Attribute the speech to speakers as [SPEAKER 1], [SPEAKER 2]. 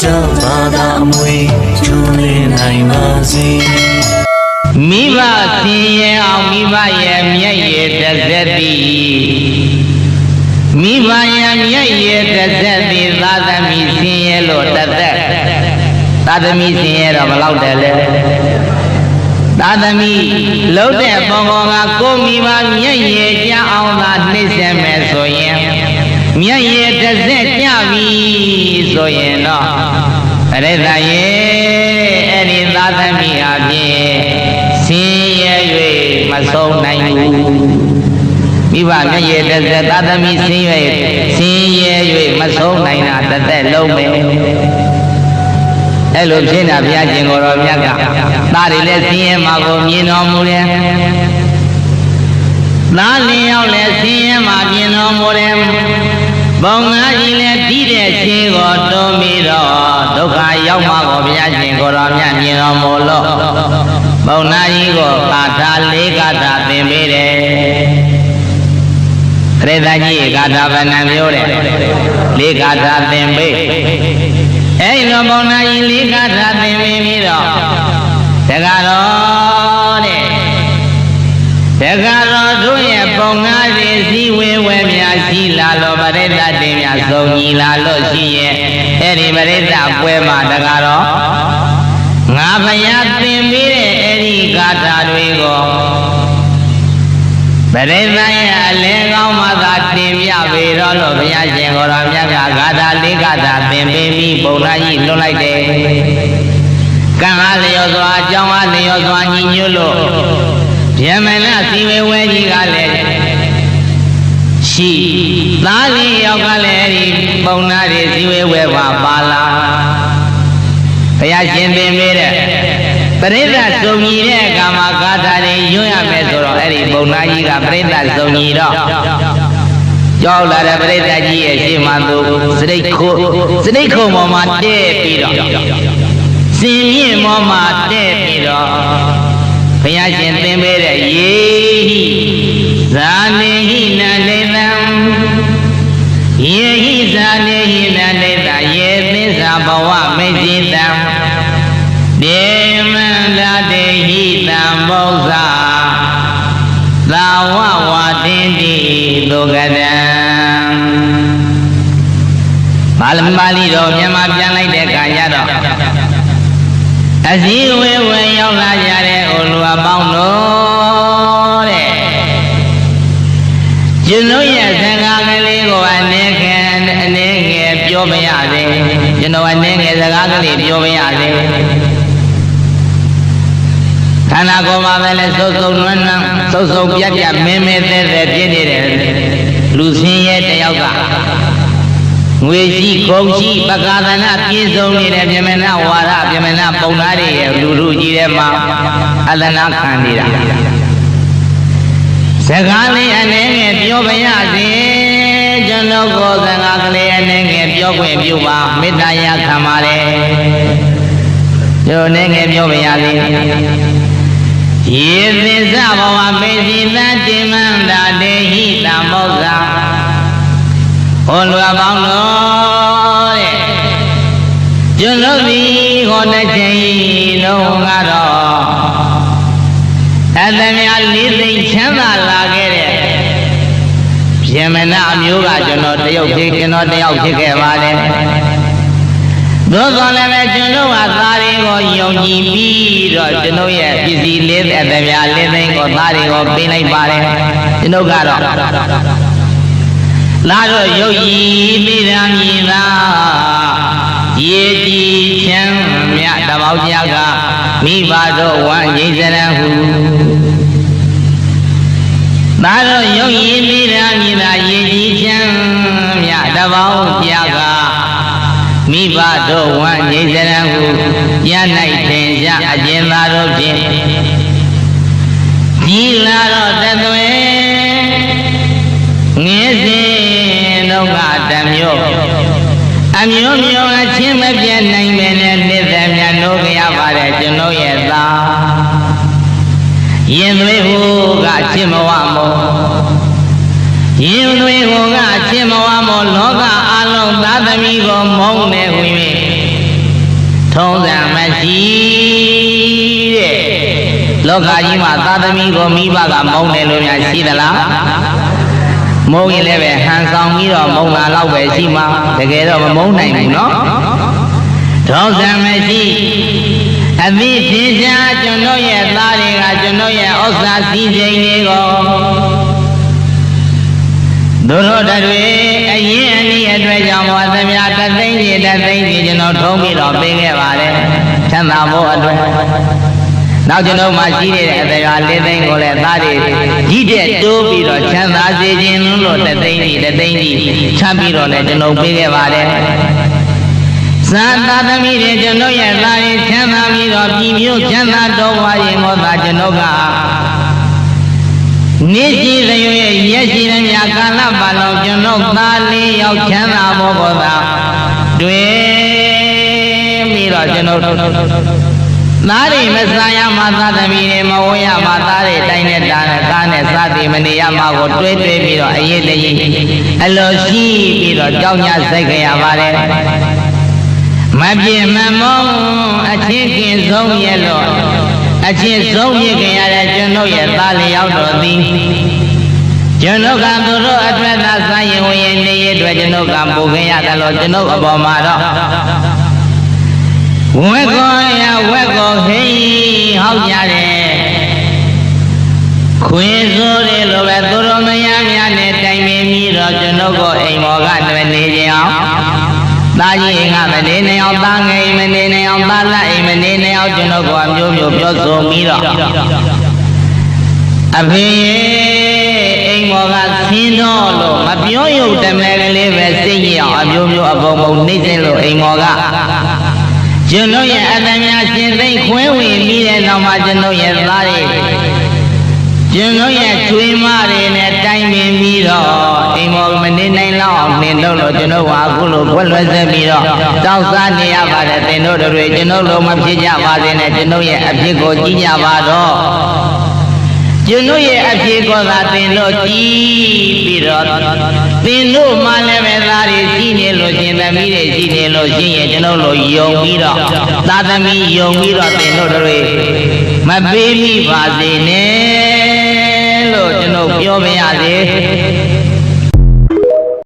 [SPEAKER 1] ကြောင့်သာသာအမွေကျူးလည်နိုင်ပါစေ
[SPEAKER 2] မိဘဆင်းရဲအောင်မိဘရဲ့မျက်ရည်တစ်သက်သည်မိဘရဲ့မျက်ရည်တစ်သက်သည်သာသမီဆင်းရဲလို့တစ်သက်သာသမီဆင်းရဲတော့ဘယ်လောက်တည်းလဲသာသမီလှုပ်တဲ့ပုံပေါ်ကကိုမိဘမျက်ရည်ကြအောင်သာနှိမ့်ဆက်မယ်ဆိုရင်မျက်ရည်တစ်သက်ကြပြီ ဆိုရင်တော့အရိသရေအဲ့ဒီသာသမီအပြင်ဆင်းရဲ၍မဆုံးနိုင်ဘူးမိဘမျက်ရည်တစ်သက်သာသမီဆင်းရဲဆင်းရဲ၍မဆုံးနိုင်တာတစ်သက်လုံးပဲအဲ့လိုဖြစ်တာဘုရားရှင်ကိုယ်တော်မြတ်ကသားတွေလည်းဆင်းရဲမှာကိုမြင်တော်မူတယ်သားလင်ရောက်လည်းဆင်းရဲမှာမြင်တော်မူတယ်ဘုံငါကြီးလည်း တည်တဲ့ခြင်းကိုတွန်းပြီးတော့ဒုက္ခရောက်မှာကိုဘုရားရှင်ကိုယ်တော်မြတ်မြင်တော်မူလို့ဘုံနာကြီးကိုကာထာလေးကာထာသင်ပေးတယ်ခရစ်သားကြီးကာထာဗဏ္ဏမျိုးတဲ့လေးကာထာသင်ပေးအဲ့ဒီတော့ဘုံနာကြီးလေးကာထာသင်ပေးပြီးတော့တက္ကတော်တဲ့တက္ကတော်တို့ရဲ့ပုံနာစီစည်းဝေးဝဲများရှိလာလို့ ပရိသတ်တင်များစုံညီလာလို့ရှိရဲ့အဲ့ဒီပရိသတ်ပွဲမှာတက္ကတော်ငါဘုရားသင်ပေးတဲ့အဲ့ဒီဂါထာတွေကိုပရိသတ်ရဲ့အလင်းကောင်းမှသာတင်ပြပေတော့လို့ဘုရားရှင်ကိုယ်တော်မြတ်ကဂါထာလေးဂါထာသင်ပေးပြီးပုံနာကြီးလွတ်လိုက်တယ်ကံအားလျော်စွာအကြောင်းအားလျော်စွာညီညွတ်လို့ဗျမနစီဝေဝဲကြီးကလည်း ရှိသားလေးယောက်ကလည်းအဲ့ဒီပုံနာတွေစီဝေဝဲပါပါလာဘုရားရှင်သင်ပေးတဲ့ပရိသတ်စုံညီတဲ့အခါမှာဂါထာတွေညွှန်ရမယ်ဆိုတော့အဲ့ဒီပုံနာကြီးကပရိသတ်စုံညီတော့ကြောက်လာတဲ့ပရိသတ်ကြီးရဲ့ရှေ့မှာသူစရိတ်ခိုးစရိတ်ခုံပေါ်မှာတဲ့ပြီးတော့စင်မြင့်ပေါ်မှာတဲ့ပြီးတော့ဘုရားရှင်သင်ပေးတဲ့ယေဟိဇာနေဟိနလေ ဝဝတင်တိသုကတံပါဠိပါဠိတော်မြန်မာပြန်လိုက်တဲ့အခါကျတော့အစည်းဝေးဝေရောက်လာကြတဲ့အိုလူအပေါင်းတို့တဲ့ကျွန်ုပ်ရဲ့စကားကလေးကိုအနေခံအနေငယ်ပြောမရသေးကျွန်တော်အနေငယ်စကားကလေးပြောမရသေး ခန္ဓာကိုယ်မှာပဲလဲစုပ်စုပ်နွမ်းနွမ်းစုပ်စုပ်ပြတ်ပြတ်မင်းမင်းသေးသေးဖြစ်နေတဲ့လူစင်းရဲ့တယောက်ကငွေရှိကုန်ရှိပကာသနာပြည့်စုံနေတဲ့ပြမနာဝါဒပြမနာပုံသားတွေရဲ့လူလူကြီးတဲ့မှာအသနာခံနေတာစကားလေးအနေငယ်ပြောပါရစေကျွန်တော်ကိုစကားကလေးအနေငယ်ပြောခွင့်ပြုပါမေတ္တာရခံပါလေတို့အနေငယ်ပြောပါရစေ ယေသစ္စာဘဝမေစီသတိမန္တာတေဟိတမောဇာဟောလူအပေါင်းတော်တဲ့ကျွန်တော်ဒီဟောတဲ့ချိန်လုံးကတော့အတမယလေးသိမ့်ချမ်းသာလာခဲ့တဲ့ဗျမနာအမျိုးကကျွန်တော်တယောက်ဖြစ်ကျွန်တော်တယောက်ဖြစ်ခဲ့ပါတယ် သို့သောလည်းပဲကျွန်တော်ကသားတွေကိုယုံကြည်ပြီးတော့ကျွန်တော်ရဲ့ပစ္စည်းလေးအတမယလေးသိမ့်ကိုသားတွေကိုပေးလိုက်ပါတယ်ကျွန်တော်ကတော့လာတော့ယုတ်ကြည်ပြီးရမည်သာရေကြည်ချမ်းမြတ်တမောက်ကြကမိဘတို့ဝမ်းငိစရန်ဟုသာတော့ယုတ်ကြည်ပြီးရမည်သာရေကြည်ချမ်းမြတ်တမောက်ကြက မိဘတို့ဝမ်းငိစရန်ဟုရ၌ထင်ရှားအကျဉ်းသာတို့ဖြင့်ကြည်လာတော့တသွေငင်းစဉ်တော့ကတမျိုးအမျိုးမျိုးအချင်းမပြတ်နိုင်ပဲနဲ့နှစ်သက်မြတ်လို့ကြရပါတယ်ကျွန်တော်ရဲ့သားရင်သွေးဟိုကချစ်မဝမော ရင်သွေးဟိုကချစ်မဝမောလောကသားသမီးကိုမုန်းနေဟူ၍ထုံးစံမရှိတဲ့လောကကြီးမှာသာသမီကိုမိဘကမုန်းတယ်လို့များရှိသလားမုန်းရင်လည်းပဲဟန်ဆောင်ပြီးတော့မုန်းတာတော့ပဲရှိမှာတကယ်တော့မမုန်းနိုင်ဘူးနော်ထုံးစံမရှိအသည့်ဖြင်းရှားကျွန်တော်ရဲ့သားတွေကကျွန်တော်ရဲ့ဥစ္စာစည်းစိမ်တွေကို တို့တို့တွေအရင်အနည်းအတွက်ကြောင့်ဘာသမျှတသိမ့်ကြီးတသိမ့်ကြီးကျွန်တော်ထုံးပြီးတော့ပေးခဲ့ပါတယ်ချမ်းသာဖို့အတွက်နောက်ကျွန်တော်မှရှိနေတဲ့အတရားလေးသိန်းကိုလည်းသားတွေကြီးတဲ့တိုးပြီးတော့ချမ်းသာစေခြင်းလို့တသိန်းကြီးတသိန်းကြီးချမ်းပြီးတော့လည်းကျွန်တော်ပေးခဲ့ပါတယ်သာသာသမီးတွေကျွန်တော်ရဲ့သားရင်ချမ်းသာပြီးတော့ပြည်မျိုးချမ်းသာတော်ဝါရင်ကိုသာကျွန်တော်က နေ့ရှိသရွေရက်ရှိတဲ့မြကာလပတ်လုံးကျွန်တော်သားလေးယောက်ချမ်းသာဖို့ကိုသာတွေ့ပြီးတော့ကျွန်တော်သားတွေမစားရမှသာသမီတွေမဝရမှသားတွေတိုင်းနဲ့တာနဲ့ကားနဲ့စသည်မနေရမှကိုတွေးတွေးပြီးတော့အရေးတကြီးအလိုရှိပြီးတော့ကြောက်ညစိုက်ကြရပါတယ်မပြေမမောင်းအချင်းခင်ဆုံးရဲ့လို့ အချင်းဆုံးမြင်ကြရတဲ့ကျွန်တော်ရဲ့သားလျောက်တော်သည်ကျွန်တော်ကသူတို့အတွက်သာဆိုင်ရင်ဝင်ရင်နေရအတွက်ကျွန်တော်ကပူခင်ရတယ်လို့ကျွန်တော်အပေါ်မှာတော့ဝက်ကောရဝက်ကောဟိဟောက်ကြတယ်ခွေစိုးတယ်လို့ပဲသူတို့မယားများနဲ့တိုင်ပင်ပြီးတော့ကျွန်တော်ကိုအိမ်မော်ကတွေ့နေကြအောင် သားကြီးအိမ်ကမနေနိုင်အောင်သားငယ်မနေနိုင်အောင်သားလက်အိမ်မနေနိုင်အောင်ကျွန်တော်ကအမျိုးမျိုးပြောဆိုပြီးတော့အဖေအိမ်မော်ကဆင်းတော့လို့မပြောရုပ်တမဲကလေးပဲစိတ်ရအောင်အမျိုးမျိုးအပုံပုံနှိမ့်စင်လို့အိမ်မော်ကကျွန်တော်ရဲ့အတ္တများရှင်သိမ့်ခွဲဝင်ပြီးတဲ့နောက်မှာကျွန်တော်ရဲ့သားတွေ ကျွန်တော်ရဲ့ချွေးမတွေနဲ့တိုင်ပင်ပြီးတော့အိမ်မော်မနေနိုင်လောက်အောင်နှင်တော့လို့ကျွန်တော်ကအခုလိုဖွက်လွှဲဆက်ပြီးတော့တောက်စားနေရပါတယ်သင်တို့တွေကျွန်တော်လိုမဖြစ်ကြပါစေနဲ့ကျွန်တော်ရဲ့အဖြစ်ကိုကြည့်ကြပါတော့ကျွန်တို့ရဲ့အဖြစ်ကိုသာသင်တို့ကြည့်ပြီးတော့သင်တို့မှလည်းပဲသားတွေရှိနေလို့ရှင်သမီးတွေရှိနေလို့ရှင်ရဲ့ကျွန်တော်လိုယုံပြီးတော့သာသမီယုံပြီးတော့သင်တို့တွေမပေးမိပါစေနဲ့ လို့ကျွန်တော်ပြောမရသေး